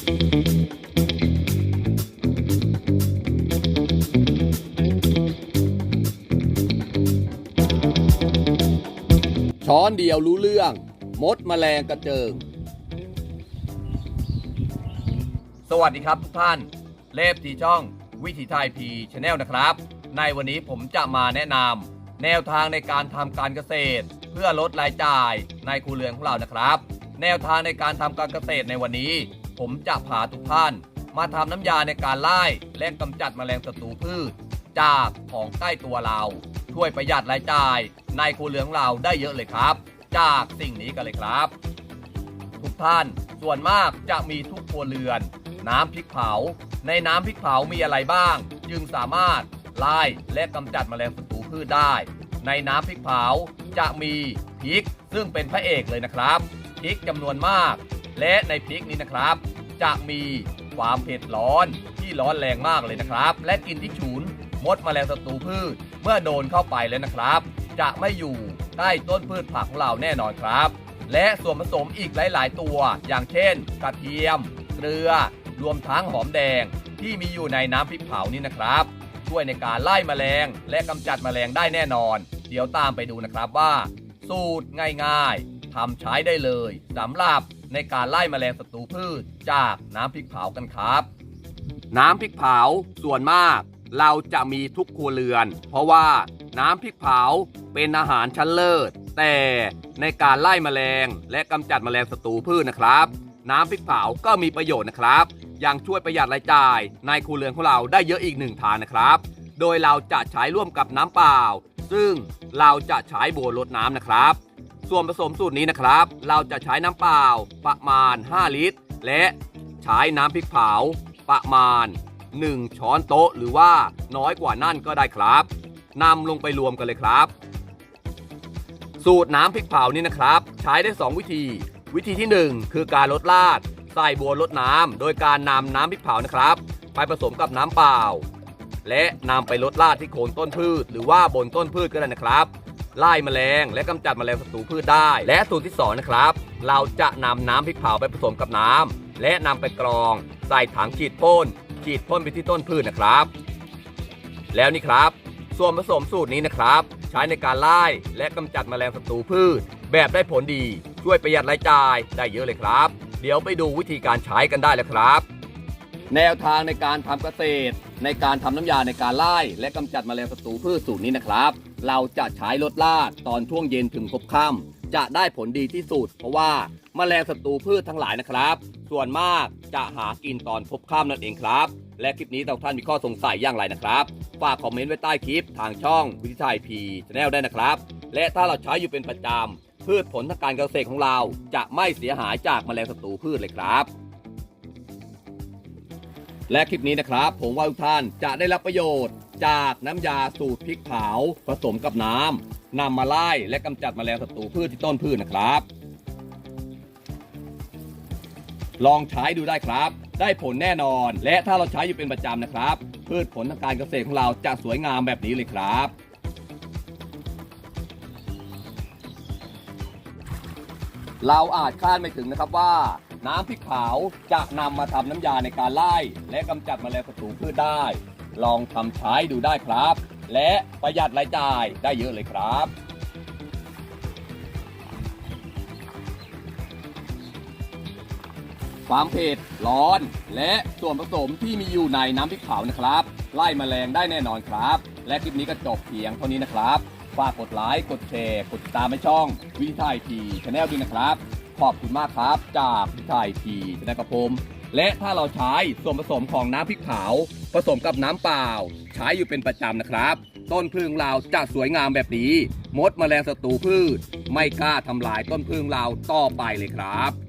ช้อนเดียวรู้เรื่อง มดแมลงกระเจิง สวัสดีครับทุกท่าน เลฟทีช่อง วิถีไทยพีชแนลนะครับ ในวันนี้ผมจะมาแนะนำแนวทางในการทำการเกษตร เพื่อลดรายจ่ายในครัวเรือนของเรานะครับ แนวทางในการทำการเกษตรในวันนี้ ผมจะพาทุกท่าน มาทำน้ำยาในการไล่และกำจัดแมลงศัตรูพืช จากของใกล้ตัวเรา ช่วยประหยัดรายจ่ายในครัวเรือนของเราได้เยอะเลยครับ จากสิ่งนี้กันเลยครับ ทุกท่านส่วนมากจะมีทุกครัวเรือน น้ำพริกเผา ในน้ำพริกเผามีอะไรบ้าง จึงสามารถไล่และกำจัดแมลงศัตรูพืชได้ ในน้ำพริกเผาจะมีพริกซึ่งเป็นพระเอกเลยนะครับพริกจำนวนมาก และในพริกนี้นะครับ จะมีความเผ็ดร้อนที่ร้อนแรงมากเลยนะครับ และกลินที่ฉุนมดแมลงศัตรูพืช เมื่อโดนเข้าไปแล้วนะครับ จะไม่อยู่ใต้ต้นพืชผักของเราแน่นอนครับ และส่วนผสมอีกหลาย ๆ ตัว อย่างเช่น กระเทียม เกลือ รวมทั้งหอมแดง ที่มีอยู่ในน้ำพริกเผานี่นะครับ ช่วยในการไล่แมลง และกำจัดแมลงได้แน่นอน เดี๋ยวตามไปดูนะครับว่า สูตรง่าย ๆทำใช้ได้เลยสำหรับ ในการไล่แมลงศัตรูพืชจากน้ำพริกเผากันครับ น้ำพริกเผาส่วนมาก เราจะมีทุกครัวเรือน เพราะว่าน้ำพริกเผาเป็นอาหารชั้นเลิศ แต่ในการไล่แมลงและกำจัดแมลงศัตรูพืชนะครับ น้ำพริกเผาก็มีประโยชน์นะครับ ยังช่วยประหยัดรายจ่ายในครัวเรือนของเราได้เยอะอีกหนึ่งทางนะครับ โดยเราจะใช้ร่วมกับน้ำเปล่า ซึ่งเราจะใช้โบวลดน้ำนะครับ ส่วนผสมสูตรนี้นะครับ เราจะใช้น้ำเปล่าประมาณ 5 ลิตร และใช้น้ำพริกเผาประมาณ 1 ช้อนโต๊ะ หรือว่าน้อยกว่านั่นก็ได้ครับนำลงไปรวมกันเลยครับ สูตรน้ำพริกเผานี่นะครับ ใช้ได้ 2 วิธี วิธีที่ 1 คือการลดราดใส่บัวลดน้ำโดยการนำน้ำพริกเผานะครับ ไปผสมกับน้ำเปล่า และนำไปลดราดที่โคนต้นพืช หรือว่าบนต้นพืชก็ได้นะครับ ไล่แมลง และกำจัดแมลงศัตรูพืชได้ และสูตรที่2นะครับเราจะนำน้ำพริกเผาไปผสมกับน้ำและนำไปกรอง ใส่ถังฉีดพ่นฉีดพ่นไปที่ต้นพืชนะครับ แล้วนี่ครับ ส่วนผสมสูตรนี้นะครับ ใช้ในการไล่และกำจัดแมลงศัตรูพืช แบบได้ผลดีช่วยประหยัดรายจ่ายได้เยอะเลยครับ เดี๋ยวไปดูวิธีการใช้กันได้เลยครับ แนวทางในการทำเกษตร ในการทำน้ำยาในการไล่และกำจัดแมลงศัตรูพืชสูตรนี้นะครับ เราจะใช้ลดลาดตอนช่วงเย็นถึงพบค่ำจะได้ผลดีที่สุด เพราะว่าแมลงศัตรูพืชทั้งหลายนะครับ ส่วนมากจะหากินตอนพบค่ำนั่นเองครับ และคลิปนี้ท่านมีข้อสงสัยอย่างไรนะครับ ฝากคอมเมนต์ไว้ใต้คลิปทางช่องวิทยไทยพีชแนลได้นะครับ และถ้าเราใช้อยู่เป็นประจำพืชผลทางการเกษตรของเรา จะไม่เสียหายจากแมลงศัตรูพืชเลยครับและคลิปนี้นะครับ ผมว่าทุกท่านจะได้รับประโยชน์ จากน้ำยาสูตรพริกเผาผสมกับน้ำนำมาไล่และกำจัดแมลงศัตรูพืชที่ต้นพืชนะครับ ลองใช้ดูได้ครับ ได้ผลแน่นอน และถ้าเราใช้อยู่เป็นประจำนะครับ พืชผลทางการเกษตรของเราจะสวยงามแบบนี้เลยครับเราอาจคาดไม่ถึงนะครับว่า น้ำพริกเผาจะนำมาทำน้ำยาในการไล่ และกำจัดแมลงศัตรูพืชได้ ลองทำใช้ดูได้ครับ และประหยัดรายจ่ายได้เยอะเลยครับความเผ็ดร้อน และส่วนผสมที่มีอยู่ในน้ำพริกเผานะครับ ไล่แมลงได้แน่นอนครับ และคลิปนี้ก็จบเพียงเท่านี้นะครับ ฝากกดไลค์กดแชร์กดติดตามให้ช่องวิทยไทยทีชาแนลด้วยนะครับ ขอบคุณมากครับ จากวิทยทยทีชนะกระผมและถ้าเราใช้ส่วนผสมของน้ำพริกเผาผสมกับน้ำเปล่า ใช้อยู่เป็นประจำนะครับ ต้นพึ่งเราจะสวยงามแบบนี้ มดแมลงศัตรูพืช ไม่กล้าทำลายต้นพึ่งเราต่อไปเลยครับ